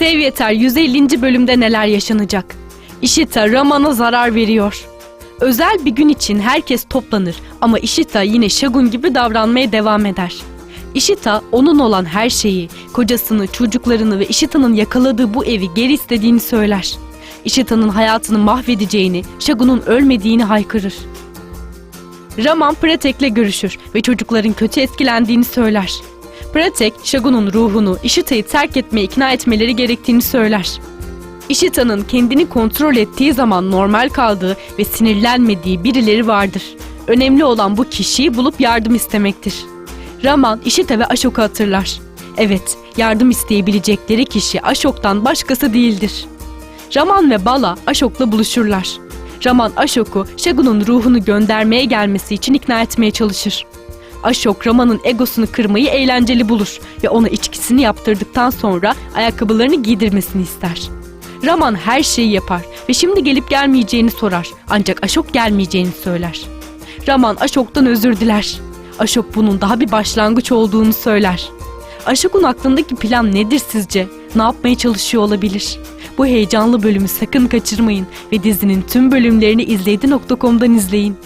Sev Yeter 150. bölümde neler yaşanacak? Ishita Raman'a zarar veriyor. Özel bir gün için herkes toplanır ama Ishita yine Shagun gibi davranmaya devam eder. Ishita onun olan her şeyi, kocasını, çocuklarını ve Ishita'nın yakaladığı bu evi geri istediğini söyler. Ishita'nın hayatını mahvedeceğini, Shagun'un ölmediğini haykırır. Raman Pratek'le görüşür ve çocukların kötü etkilendiğini söyler. Pratek, Shagun'un ruhunu Ishita'yı terk etmeye ikna etmeleri gerektiğini söyler. Ishita'nın kendini kontrol ettiği zaman normal kaldığı ve sinirlenmediği birileri vardır. Önemli olan bu kişiyi bulup yardım istemektir. Raman, Ishita ve Ashok'u hatırlar. Evet, yardım isteyebilecekleri kişi Ashok'tan başkası değildir. Raman ve Bala Ashok'la buluşurlar. Raman Ashok'u Shagun'un ruhunu göndermeye gelmesi için ikna etmeye çalışır. Ashok Raman'ın egosunu kırmayı eğlenceli bulur ve ona içkisini yaptırdıktan sonra ayakkabılarını giydirmesini ister. Raman her şeyi yapar ve şimdi gelip gelmeyeceğini sorar ancak Ashok gelmeyeceğini söyler. Raman Ashok'tan özür diler. Ashok bunun daha bir başlangıç olduğunu söyler. Ashok'un aklındaki plan nedir sizce? Ne yapmaya çalışıyor olabilir? Bu heyecanlı bölümü sakın kaçırmayın ve dizinin tüm bölümlerini izleydi.com'dan izleyin.